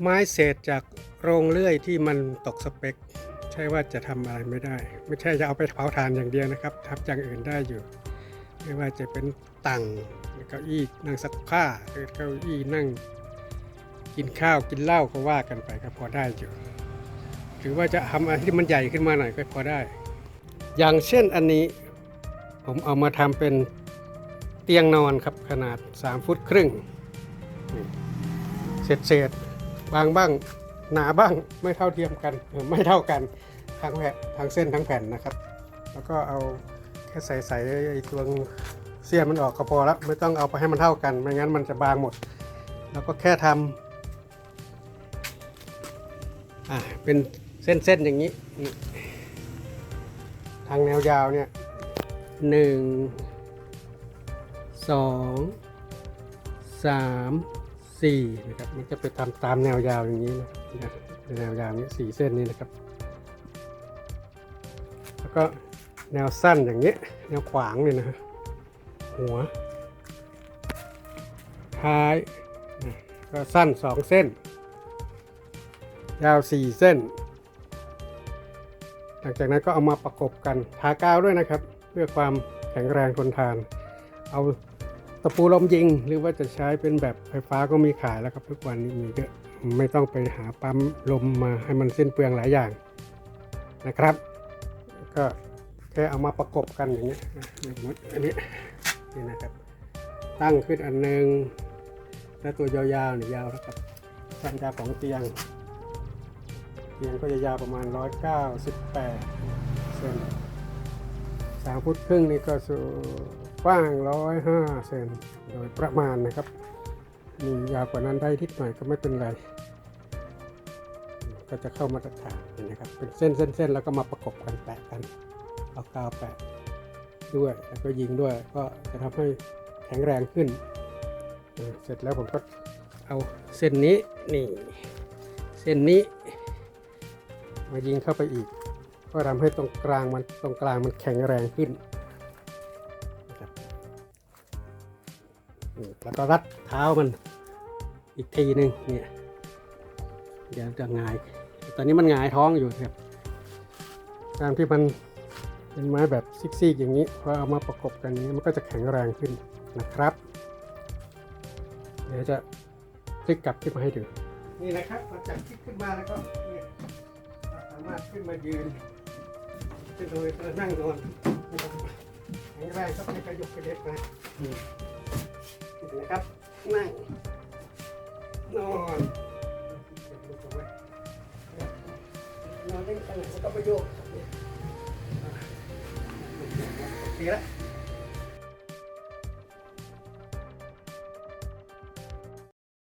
ไม้เศษจากโรงเลื่อยที่มันตกสเปค ใช่ว่าจะทำอะไรไม่ได้ ไม่ใช่จะเอาไปเผาถ่านอย่างเดียวนะครับทำอย่างอื่นได้อยู่ ไม่ว่าจะเป็นตังเก้าอี้นั่งซักผ้าเก้าอี้นั่ง กินข้าวกินเหล้าก็ว่ากันไปก็พอได้อยู่ หรือว่าจะทำอะไรที่มันใหญ่ขึ้นมาหน่อยก็พอได้ อย่างเช่นอันนี้ผมเอามาทำเป็นเตียงนอนครับขนาด 3 ฟุตครึ่งเศษเศษ บางบ้างหนาบ้างไม่เท่าเทียมกันเออไม่เท่ากันทั้งแผ่นทั้งเส้นทั้งแผ่นนะครับ แล้วก็เอาแค่ใส่ใส่ไอ้ตัวเสี้ยนมันออกก็พอแล้วไม่ต้องเอาไปให้มันเท่ากันไม่งั้นมันจะบางหมด แล้วก็แค่ทำอ่าเป็นเส้นๆอย่างนี้ ทางแนวยาวเนี่ยหนึ่งสองสาม สี่นะครับมันจะไปทำตามแนวยาวอย่างนี้นะแนวยาวนี้สี่เส้นนี้นะครับ แล้วก็แนวสั้นอย่างนี้ แนวขวางเลยนะฮะหัวท้ายก็สั้น2เส้น ยาว4เส้น หลังจากนั้นก็เอามาประกบกันทากาวด้วยนะครับ เพื่อความแข็งแรงทนทาน เอา ตะปูลมยิงหรือว่าจะใช้เป็นแบบไฟฟ้าก็มีขายแล้วครับทุกวันนี้มีเยอะไม่ต้องไปหาปั๊มลมมาให้มันสิ้นเปลืองหลายอย่างนะครับ ก็แค่เอามาประกบกันอย่างเงี้ยนะอย่างนี้อันนี้นี่นะครับ ตั้งขึ้นอันหนึ่งแล้วตัวยาวๆเนี่ยยาวแล้วครับความยาวของเตียง เตียงก็จะยาวประมาณ 198เซนสามฟุตครึ่งนี่ก็สู กว้าง 105เซนโดยประมาณนะครับ มียาวกว่านั้นได้ทิดหน่อยก็ไม่เป็นไร ก็จะเข้ามาตรฐานนะครับ เป็นเส้นเส้นเส้นแล้วก็มาประกบกันแปะกัน เอากาวแปะด้วย แล้วก็ยิงด้วย ก็จะทำให้แข็งแรงขึ้น เสร็จแล้วผมก็เอาเส้นนี้นี่ เส้นนี้ มายิงเข้าไปอีก ก็ทำให้ตรงกลางมันตรงกลางมันแข็งแรงขึ้น แล้วก็รัดเท้ามันอีกทีหนึ่งเนี่ยเดี๋ยวจะงาย ตอนนี้มันงายท้องอยู่ครับตามที่มันเป็นไม้แบบซิกๆอย่างนี้พอเอามาประกบกันนี้มันก็จะแข็งแรงขึ้นนะครับ เดี๋ยวจะพลิกกลับขึ้นมาให้ดูนี่นะครับพอจับพลิกขึ้นมาแล้วก็สามารถขึ้นมายืนขึ้นโดยนั่งนอนแข็งแรงก็ไม่กระยุกกระเด็กนะ ครับนั่งนอนนอนเล่นไปไหนก็ต้องไปโยกดีแล้ว